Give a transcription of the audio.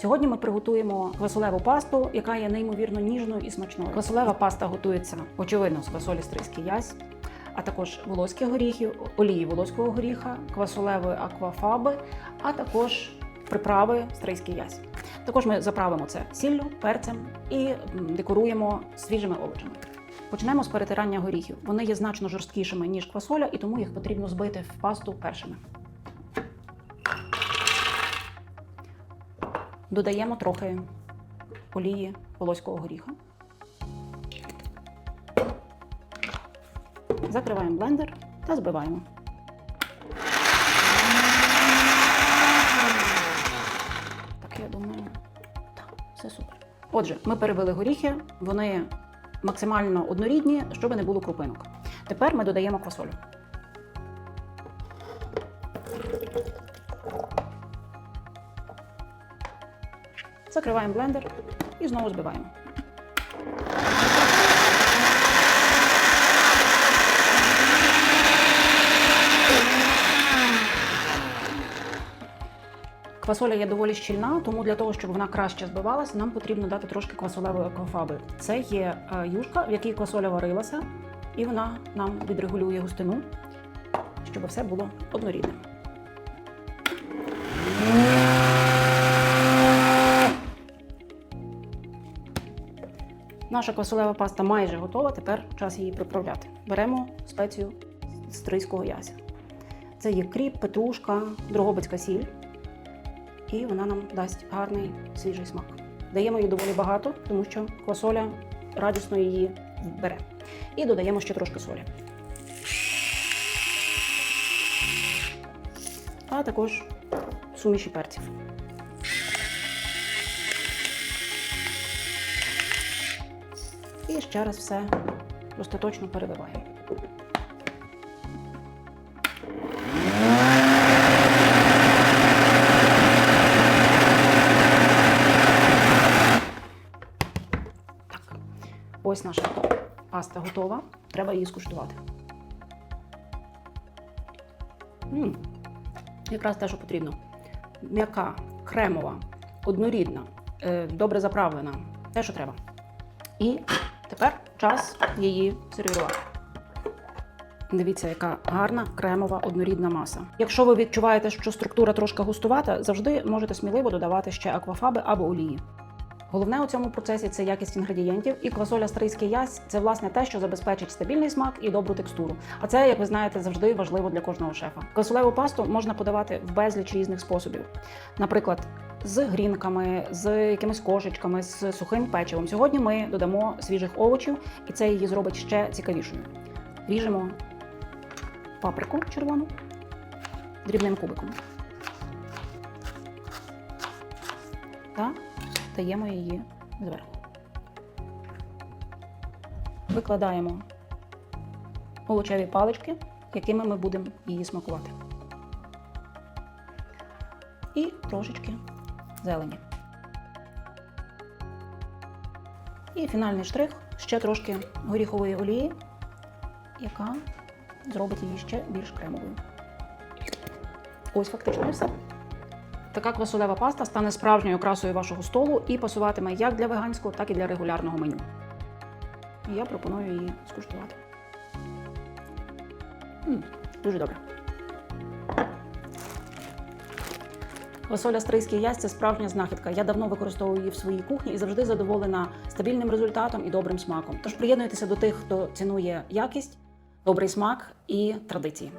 Сьогодні ми приготуємо квасолеву пасту, яка є неймовірно ніжною і смачною. Квасолева паста готується очевидно з квасолі стрийський ясь, а також волоських горіхів, олії волоського горіха, квасолевої аквафаби, а також приправи стрийський ясь. Також ми заправимо це сіллю, перцем і декоруємо свіжими овочами. Почнемо з перетирання горіхів. Вони є значно жорсткішими, ніж квасоля, і тому їх потрібно збити в пасту першими. Додаємо трохи олії волоського горіха. Закриваємо блендер та збиваємо. Так, я думаю, так, все супер. Отже, ми перебили горіхи, вони максимально однорідні, щоб не було крупинок. Тепер ми додаємо квасолю. Закриваємо блендер і знову збиваємо. Квасоля є доволі щільна, тому для того, щоб вона краще збивалася, нам потрібно дати трошки квасолевої аквафаби. Це є е, юшка, в якій квасоля варилася, і вона нам відрегулює густину, щоб все було однорідним. Наша квасолева паста майже готова, тепер час її приправляти. Беремо спецію стрийського яся. Це є кріп, петрушка, дрогобицька сіль, і вона нам дасть гарний свіжий смак. Даємо її доволі багато, тому що квасоля радісно її бере. І додаємо ще трошки солі. А також суміші перців. І ще раз все остаточно перебиваємо. Так, ось наша паста готова. Треба її скуштувати. м Якраз те, що потрібно. М'яка, кремова, однорідна, е, добре заправлена. Те, що треба. І тепер час її сервірувати. Дивіться, яка гарна кремова однорідна маса. Якщо ви відчуваєте, що структура трошки густувата, завжди можете сміливо додавати ще аквафаби або олії. Головне у цьому процесі це якість інгредієнтів, і квасоля стрийський ясь це власне те, що забезпечить стабільний смак і добру текстуру. А це, як ви знаєте, завжди важливо для кожного шефа. Квасолеву пасту можна подавати в безліч різних способів. Наприклад, з грінками, з якимись кошечками, з сухим печивом. Сьогодні ми додамо свіжих овочів, і це її зробить ще цікавішою. Ріжемо паприку червону дрібним кубиком. Та даємо її зверху. Викладаємо овочеві палички, якими ми будемо її смакувати. І трошечки зелені. І фінальний штрих ще трошки горіхової олії, яка зробить її ще більш кремовою. Ось фактично все. Така квасолева паста стане справжньою окрасою вашого столу і пасуватиме як для веганського, так і для регулярного меню. Я пропоную її скуштувати. м дуже добре. Квасоля стрийський ясь це справжня знахідка. Я давно використовую її в своїй кухні і завжди задоволена стабільним результатом і добрим смаком. Тож приєднуйтеся до тих, хто цінує якість, добрий смак і традиції.